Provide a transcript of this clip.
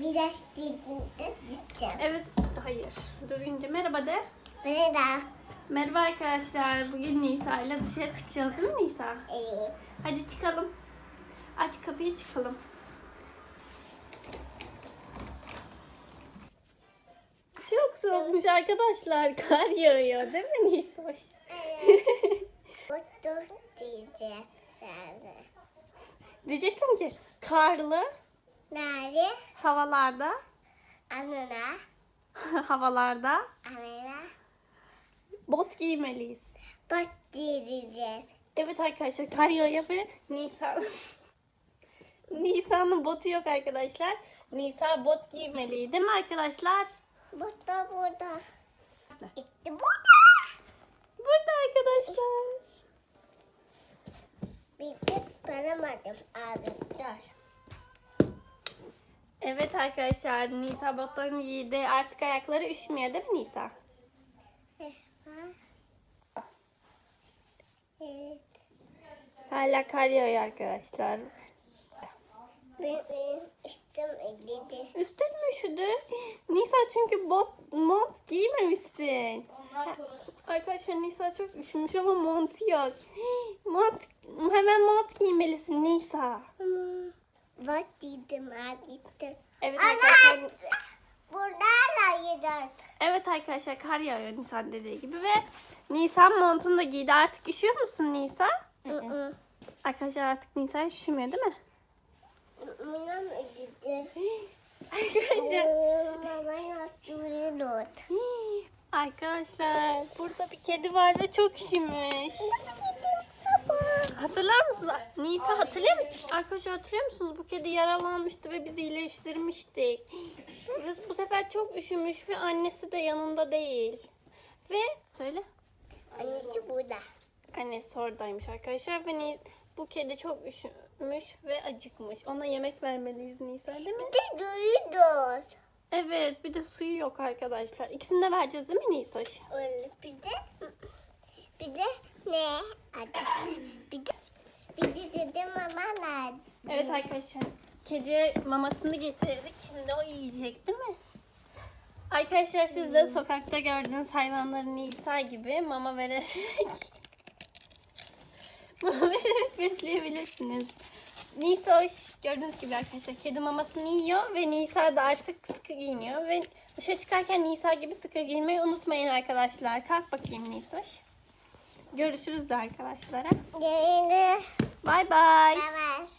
Biraz dediğinde gideceğim. Evet, hayır. Düzgünce merhaba de. Merhaba. Merhaba arkadaşlar. Bugün Nisa ile dışarı çıkacağız değil mi Nisa? Ee, Hadi çıkalım. Aç kapıyı çıkalım. Çok soğukmuş arkadaşlar. Kar yağıyor değil mi Nisa? Otur diyeceğiz sana. Diyeceksin ki karlı Nerede? havalarda Anana. havalarda Anana. bot giymeliyiz. Bak diyeceğiz. Evet arkadaşlar kar yağıyor ve Nisan Nisan'ın botu yok arkadaşlar. Nisa bot giymeliydi değil mi arkadaşlar? Burada burada. İşte burada. Burada arkadaşlar. Bir de paramadım. Ağrıdır. Evet arkadaşlar Nisa botlarını giydi. Artık ayakları üşümüyor değil mi Nisa? Evet. Hala kar yağıyor arkadaşlar. Benim üstüm dedi. Üstün mü üşüdü? Nisa çünkü bot mont giymemişsin. Arkadaşlar Nisa çok üşümüş ama mont yok. Mont, hemen mont giymelisin Nisa. Hmm. Bak dedim ağrıdır. Evet arkadaşlar. Evet arkadaşlar kar yağıyor Nisan dediği gibi ve Nisan montunu da giydi. Artık üşüyor musun Nisa? Arkadaşlar artık Nisa üşümüyor değil mi? Arkadaşlar. Arkadaşlar burada bir kedi var ve çok üşümüş. Hatırlar mısınız? Nisa hatırlıyor musunuz? Arkadaşlar hatırlıyor musunuz? Bu kedi yaralanmıştı ve biz iyileştirmiştik. Ve bu sefer çok üşümüş ve annesi de yanında değil. Ve söyle. Annesi burada. Annesi oradaymış arkadaşlar ve bu kedi çok üşümüş ve acıkmış. Ona yemek vermeliyiz Nisa değil mi? Bir de duyuyor. Evet bir de suyu yok arkadaşlar. İkisini de vereceğiz değil mi Nisa? Öyle bir de bir de ne? Adı. Bir de bir de dedim mama nerede? Evet arkadaşlar. Kediye mamasını getirdik. Şimdi o yiyecek değil mi? Arkadaşlar siz de sokakta gördüğünüz hayvanları Nisa gibi mama vererek mama vererek besleyebilirsiniz. Nisa hoş gördüğünüz gibi arkadaşlar kedi mamasını yiyor ve Nisa da artık sıkı giyiniyor ve dışarı çıkarken Nisa gibi sıkı giymeyi unutmayın arkadaşlar. Kalk bakayım Nisa. Görüşürüz arkadaşlara. Yeni. Bay bay. Yavaş.